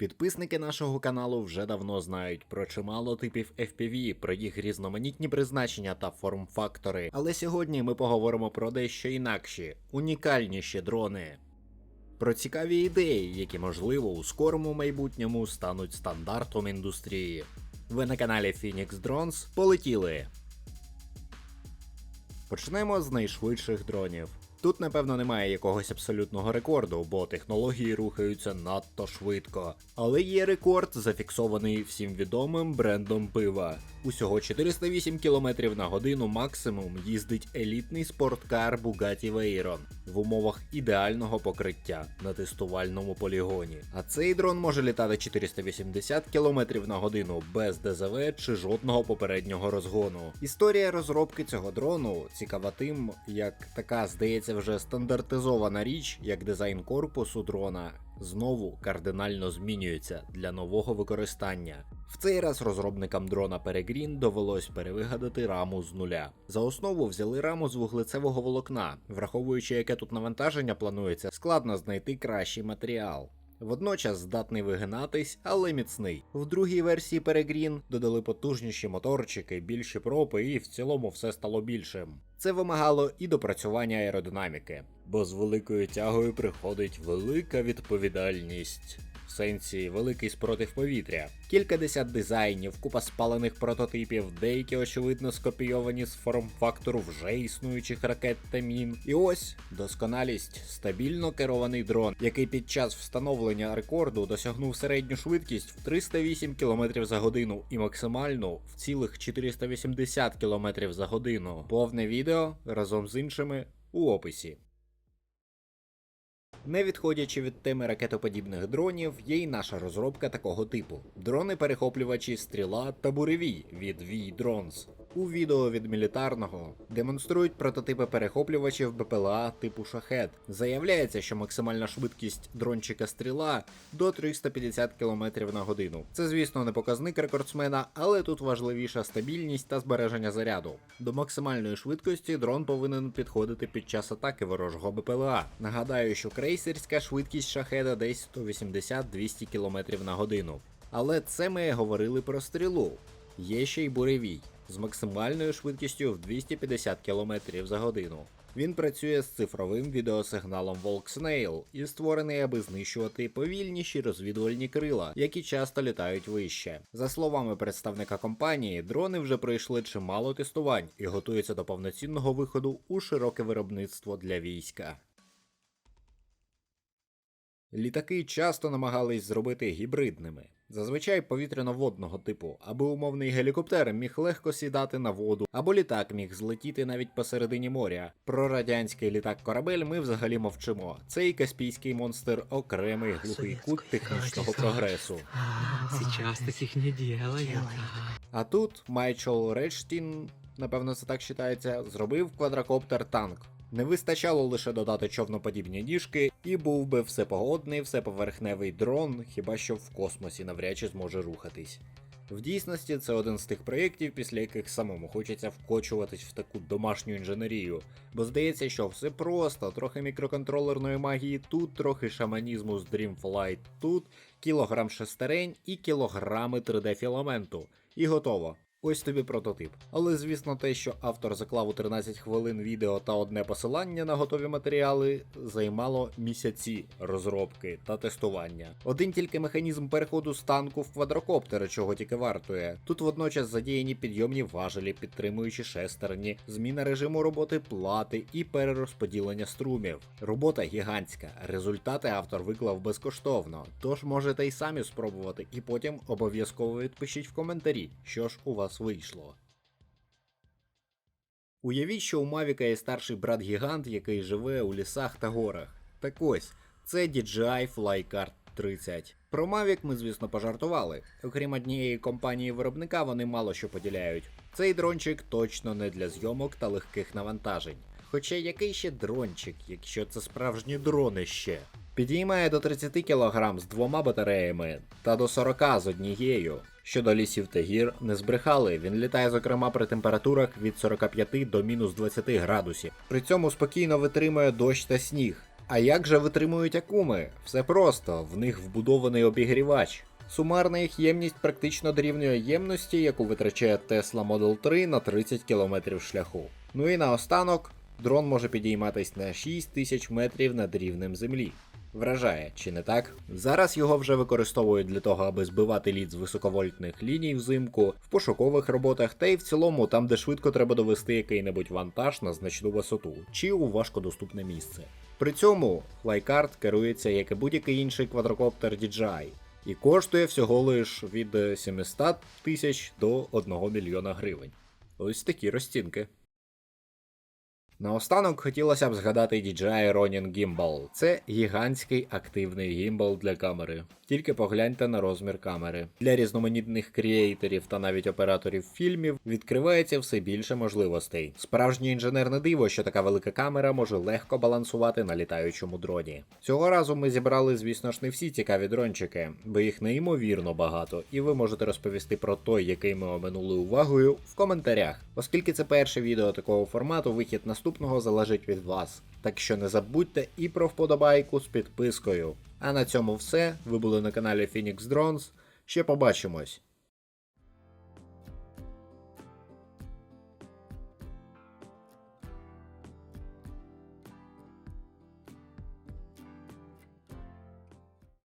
Підписники нашого каналу вже давно знають про чимало типів FPV, про їх різноманітні призначення та форм-фактори. Але сьогодні ми поговоримо про дещо інакші, унікальніші дрони. Про цікаві ідеї, які можливо у скорому майбутньому стануть стандартом індустрії. Ви на каналі Phoenix Drones полетіли. Почнемо з найшвидших дронів. Тут, напевно, немає якогось абсолютного рекорду, бо технології рухаються надто швидко. Але є рекорд, зафіксований всім відомим брендом пива. Усього 408 км на годину максимум їздить елітний спорткар Bugatti Veyron в умовах ідеального покриття на тестувальному полігоні. А цей дрон може літати 480 км на годину без ДЗВ чи жодного попереднього розгону. Історія розробки цього дрону цікава тим, як така здається вже стандартизована річ, як дизайн корпусу дрона. Знову кардинально змінюється для нового використання. В цей раз розробникам дрона Peregrine довелось перевигадати раму з нуля. За основу взяли раму з вуглецевого волокна, враховуючи, яке тут навантаження планується, складно знайти кращий матеріал. Водночас здатний вигинатись, але міцний. В другій версії Peregrine додали потужніші моторчики, більші пропи, і в цілому все стало більшим. Це вимагало і допрацювання аеродинаміки, бо з великою тягою приходить велика відповідальність. В сенсі великий спротив повітря, кількадесят дизайнів, купа спалених прототипів, деякі очевидно скопійовані з форм-фактору вже існуючих ракет та мін. І ось досконалість, стабільно керований дрон, який під час встановлення рекорду досягнув середню швидкість в 308 км за годину і максимальну в цілих 480 км за годину. Повне відео разом з іншими у описі. Не відходячи від теми ракетоподібних дронів, є й наша розробка такого типу: дрони-перехоплювачі стріла та буревій від V-Drones. У відео від мілітарного демонструють прототипи перехоплювачів БПЛА типу шахет. Заявляється, що максимальна швидкість дрончика стріла до 350 км на годину. Це, звісно, не показник рекордсмена, але тут важливіша стабільність та збереження заряду. До максимальної швидкості дрон повинен підходити під час атаки ворожого БПЛА. Нагадаю, що крейсерська швидкість шахеда десь 180-200 км на годину. Але це ми говорили про стрілу. Є ще й буревій з максимальною швидкістю в 250 км за годину. Він працює з цифровим відеосигналом Volksnail і створений, аби знищувати повільніші розвідувальні крила, які часто літають вище. За словами представника компанії, дрони вже пройшли чимало тестувань і готуються до повноцінного виходу у широке виробництво для війська. Літаки часто намагались зробити гібридними, зазвичай повітряно-водного типу, аби умовний гелікоптер міг легко сідати на воду, або літак міг злетіти навіть посередині моря. Про радянський літак-корабель ми взагалі мовчимо. Цей каспійський монстр окремий глухий кут технічного прогресу. Сейчас таких не. А тут Майчел Редштін, напевно, це так вважається, зробив квадрокоптер танк. Не вистачало лише додати човноподібні ніжки, і був би всепогодний, всеповерхневий дрон, хіба що в космосі навряд чи зможе рухатись. В дійсності це один з тих проєктів, після яких самому хочеться вкочуватись в таку домашню інженерію, бо здається, що все просто, трохи мікроконтролерної магії тут, трохи шаманізму з Dreamflight тут, кілограм шестерень і кілограми 3D-філаменту. І готово. Ось тобі прототип. Але звісно, те, що автор заклав у 13 хвилин відео та одне посилання на готові матеріали, займало місяці розробки та тестування. Один тільки механізм переходу з танку в квадрокоптери, чого тільки вартує. Тут водночас задіяні підйомні важелі, підтримуючі шестерні, зміна режиму роботи плати і перерозподілення струмів. Робота гігантська. Результати автор виклав безкоштовно, тож можете й самі спробувати, і потім обов'язково відпишіть в коментарі, що ж у вас вийшло. Уявіть, що у Мавіка є старший брат гігант, який живе у лісах та горах. Так ось, це DJI Flycard 30. Про Mavic ми, звісно, пожартували. Окрім однієї компанії виробника, вони мало що поділяють. Цей дрончик точно не для зйомок та легких навантажень. Хоча який ще дрончик, якщо це справжні дрони ще. Підіймає до 30 кг з двома батареями та до 40 з однією. Щодо лісів та гір, не збрехали. Він літає, зокрема, при температурах від 45 до мінус 20 градусів. При цьому спокійно витримує дощ та сніг. А як же витримують акуми? Все просто, в них вбудований обігрівач. Сумарна їх ємність практично дорівнює ємності, яку витрачає Tesla Model 3 на 30 км шляху. Ну і наостанок, дрон може підійматись на 6 тисяч метрів над рівнем землі. Вражає, чи не так? Зараз його вже використовують для того, аби збивати лід з високовольтних ліній взимку, в пошукових роботах та й в цілому там, де швидко треба довести який-небудь вантаж на значну висоту чи у важкодоступне місце. При цьому Flycard керується як і будь-який інший квадрокоптер DJI. І коштує всього лиш від 700 тисяч до 1 мільйона гривень. Ось такі розцінки. Наостанок хотілося б згадати DJI Ronin Gimbal. Це гігантський активний гімбал для камери. Тільки погляньте на розмір камери. Для різноманітних креаторів та навіть операторів фільмів відкривається все більше можливостей. Справжнє інженерне диво, що така велика камера може легко балансувати на літаючому дроні. Цього разу ми зібрали, звісно ж, не всі цікаві дрончики, бо їх неймовірно багато, і ви можете розповісти про той, який ми оминули увагою, в коментарях. Оскільки це перше відео такого формату, вихід наступного залежить від вас. Так що не забудьте і про вподобайку з підпискою. А на цьому все. Ви були на каналі Phoenix Drones. Ще побачимось.